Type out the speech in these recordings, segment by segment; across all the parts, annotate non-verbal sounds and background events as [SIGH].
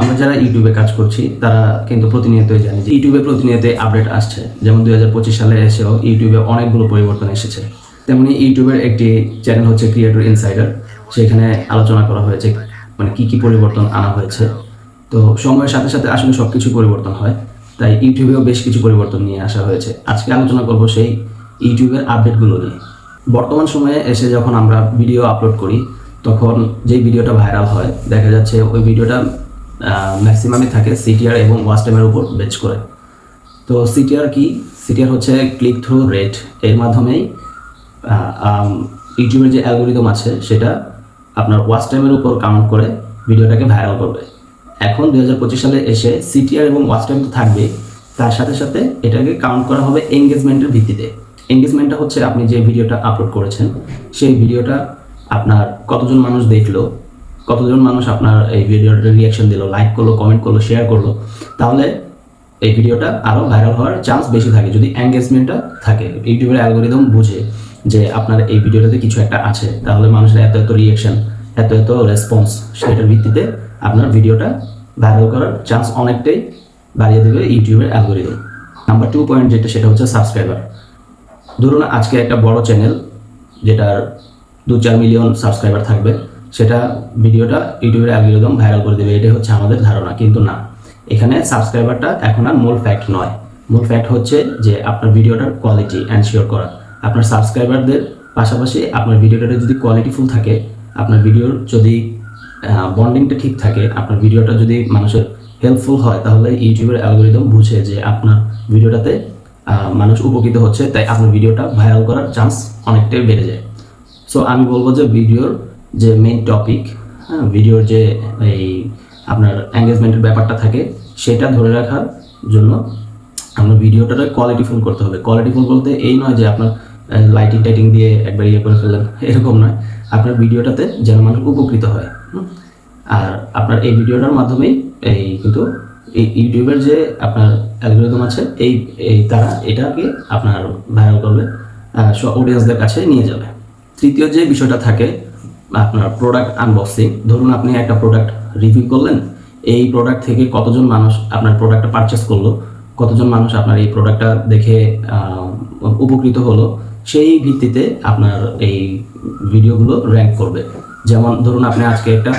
আমরা যারা ইউটিউবে কাজ করছি, তারা কিন্তু প্রতিনিয়তই জানি যে ইউটিউবে প্রতিনিয়ত আপডেট আসছে। যেমন দুই হাজার পঁচিশ সালে এসেও ইউটিউবে অনেকগুলো পরিবর্তন এসেছে। তেমনি ইউটিউবের একটি চ্যানেল হচ্ছে ক্রিয়েটর ইনসাইডার সেখানে আলোচনা করা হয়েছে মানে কি কি পরিবর্তন আনা হয়েছে। তো সময়ের সাথে সাথে আসলে সব কিছু পরিবর্তন হয়, তাই ইউটিউবেও বেশ কিছু পরিবর্তন নিয়ে আসা হয়েছে। আজকে আলোচনা করব সেই ইউটিউবের আপডেটগুলো নিয়ে। বর্তমান সময়ে এসে যখন আমরা ভিডিও আপলোড করি, তখন যেই ভিডিওটা ভাইরাল হয়, দেখা যাচ্ছে ওই ভিডিওটা ম্যাক্সিমামে থাকে সিটিআর এবং ওয়াচ টাইমের উপর বেচ করে। তো সিটিআর কি? সিটিআর হচ্ছে ক্লিক থ্রু রেট এর মাধ্যমেই ইউটিউবের যে অ্যালগোরিদম আছে, সেটা আপনার ওয়াচ টাইমের উপর কাউন্ট করে ভিডিওটাকে ভাইরাল করবে। এখন দু হাজার পঁচিশ সালে এসে সিটিআর এবং ওয়াচ টাইম তো থাকবে, তার সাথে সাথে এটাকে কাউন্ট করা হবে এঙ্গেজমেন্টের ভিত্তিতে। এঙ্গেজমেন্টটা হচ্ছে আপনি যে ভিডিওটা আপলোড করেছেন, সেই ভিডিওটা আপনার কতজন মানুষ দেখল কতজন মানুষ আপনার এই ভিডিওটা রিয়াকশন দিল লাইক করল কমেন্ট করল শেয়ার করল, তাহলে এই ভিডিওটা আরও ভাইরাল হওয়ার চান্স বেশি থাকে, যদি এঙ্গেজমেন্টটা থাকে। ইউটিউবের অ্যালগোরিদম বুঝে যে আপনার এই ভিডিওটাতে কিছু একটা আছে, তাহলে মানুষের এত এত রিয়াকশন এত এত রেসপন্স সেটার ভিত্তিতে আপনার ভিডিওটা ভাইরাল করার চান্স অনেকটাই বাড়িয়ে দেবে ইউটিউবের অ্যালগোরিদম নাম্বার টু পয়েন্ট যেটা, সেটা হচ্ছে সাবস্ক্রাইবার ধরুন আজকে একটা বড় চ্যানেল যেটার দু চার মিলিয়ন সাবস্ক্রাইবার থাকবে সেটা ভিডিওটা ইউটিউবের অ্যালগোরিদম ভাইরাল করে দেবে, এটাই হচ্ছে আমাদের ধারণা, কিন্তু না। এখানে সাবস্ক্রাইবারটা এখন আর মূল ফ্যাক্ট নয়। মূল ফ্যাক্ট হচ্ছে যে আপনার ভিডিওটার কোয়ালিটি এনশিওর করা। আপনার সাবস্ক্রাইবারদের পাশাপাশি আপনার ভিডিওটা যদি কোয়ালিটিফুল থাকে, আপনার ভিডিওর যদি বন্ডিংটা ঠিক থাকে, আপনার ভিডিওটা যদি মানুষের হেল্পফুল হয়, তাহলে ইউটিউবের অ্যালগোরিদম বুঝে যে আপনার ভিডিওটাতে মানুষ উপকৃত হচ্ছে, তাই আপনার ভিডিওটা ভাইরাল করার চান্স অনেকটাই বেড়ে যায়। সো আমি বলব যে ভিডিওর যে মেইন টপিক হ্যাঁ ভিডিওর যে এই আপনার এঙ্গেজমেন্টের ব্যাপারটা থাকে, সেটা ধরে রাখার জন্য আপনার ভিডিওটাকে কোয়ালিটিফুল করতে হবে। কোয়ালিটি কোয়ালিটিফুল বলতে এই নয় যে আপনার লাইটিং টাইটিং দিয়ে একবার ইয়ে করে ফেললেন, [LAUGHS] এরকম নয়। আপনার ভিডিওটাতে যেন মানুষ উপকৃত হয় আর আপনার এই ভিডিওটার মাধ্যমেই এই কিন্তু এই ইউটিউবের যে আপনার অ্যালগোরিদম আছে, এই এই তারা এটাকে আপনার ভাইরাল করবে অডিয়েন্সদের কাছে নিয়ে যাবে। তৃতীয় যে বিষয়টা থাকে আপনার প্রোডাক্ট আনবক্সিং ধরুন আপনি একটা প্রোডাক্ট রিভিউ করলেন, এই প্রোডাক্ট থেকে কতজন মানুষ আপনার প্রোডাক্টটা পারচেস করল, কতজন মানুষ আপনার এই প্রোডাক্টটা দেখে উপকৃত হলো, সেই ভিত্তিতে আপনার এই ভিডিওগুলো র্যাঙ্ক করবে। যেমন ধরুন আপনি আজকে একটা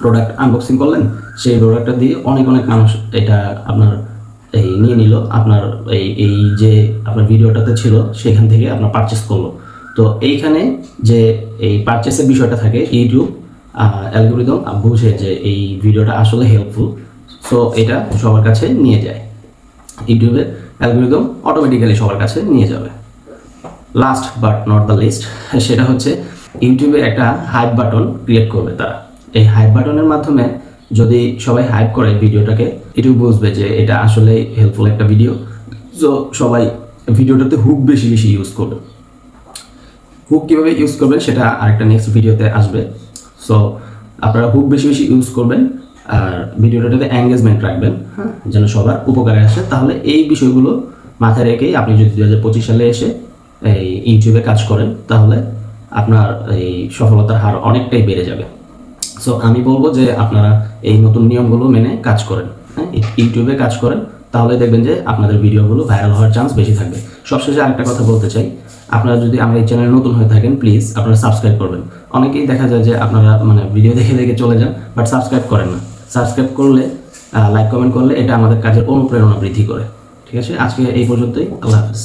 প্রোডাক্ট আনবক্সিং করলেন, সেই প্রোডাক্টটা দিয়ে অনেক অনেক মানুষ এটা আপনার এই নিয়ে নিল, আপনার এই এই যে আপনার ভিডিওটাতে ছিল, সেখান থেকে আপনার পারচেস করল। তো এইখানে যে এই পারচেসের বিষয়টা থাকে ইউটিউব অ্যালগোরিদম বুঝে যে এই ভিডিওটা আসলে হেল্পফুল সো এটা সবার কাছে নিয়ে যায়। ইউটিউবে অ্যালগোরিদম অটোমেটিক্যালি সবার কাছে নিয়ে যাবে। Last but not the least সেটা হচ্ছে ইউটিউবে একটা হাইপ বাটন ক্রিয়েট করবে তারা। এই হাইপ বাটনের মাধ্যমে যদি সবাই হাইপ করে ভিডিওটাকে ইউটিউব বুঝবে যে এটা আসলে হেল্পফুল একটা ভিডিও সো সবাই ভিডিওটাতে হুক বেশি বেশি ইউজ করবে। হুক কীভাবে ইউজ করবেন সেটা আরেকটা নেক্সট ভিডিওতে আসবে। সো আপনারা হুক বেশি বেশি ইউজ করবেন আর ভিডিওটাতে এঙ্গেজমেন্ট রাখবেন হ্যাঁ। যেন সবার উপকারে আসে। তাহলে এই বিষয়গুলো মাথায় রেখেই আপনি যদি দু হাজার পঁচিশ সালে এসে এই ইউটিউবে কাজ করেন তাহলে আপনার এই সফলতার হার অনেকটাই বেড়ে যাবে। সো আমি বলব যে আপনারা এই নতুন নিয়মগুলো মেনে কাজ করেন। হ্যাঁ ইউটিউবে কাজ করেন। তাহলে দেখবেন যে আপনাদের ভিডিওগুলো ভাইরাল হওয়ার চান্স বেশি থাকবে। সবশেষে আরেকটা কথা বলতে চাই, আপনারা যদি আমার এই চ্যানেলে নতুন হয়ে থাকেন প্লিজ আপনারা সাবস্ক্রাইব করবেন। অনেকেই দেখা যায় যে আপনারা মানে ভিডিও দেখে দেখে চলে যান বাট সাবস্ক্রাইব করেন না। সাবস্ক্রাইব করলে লাইক কমেন্ট করলে এটা আমাদের কাজের অনুপ্রেরণা বৃদ্ধি করে। ঠিক আছে? আজকে এই পর্যন্তই, আল্লাহ হাফিজ।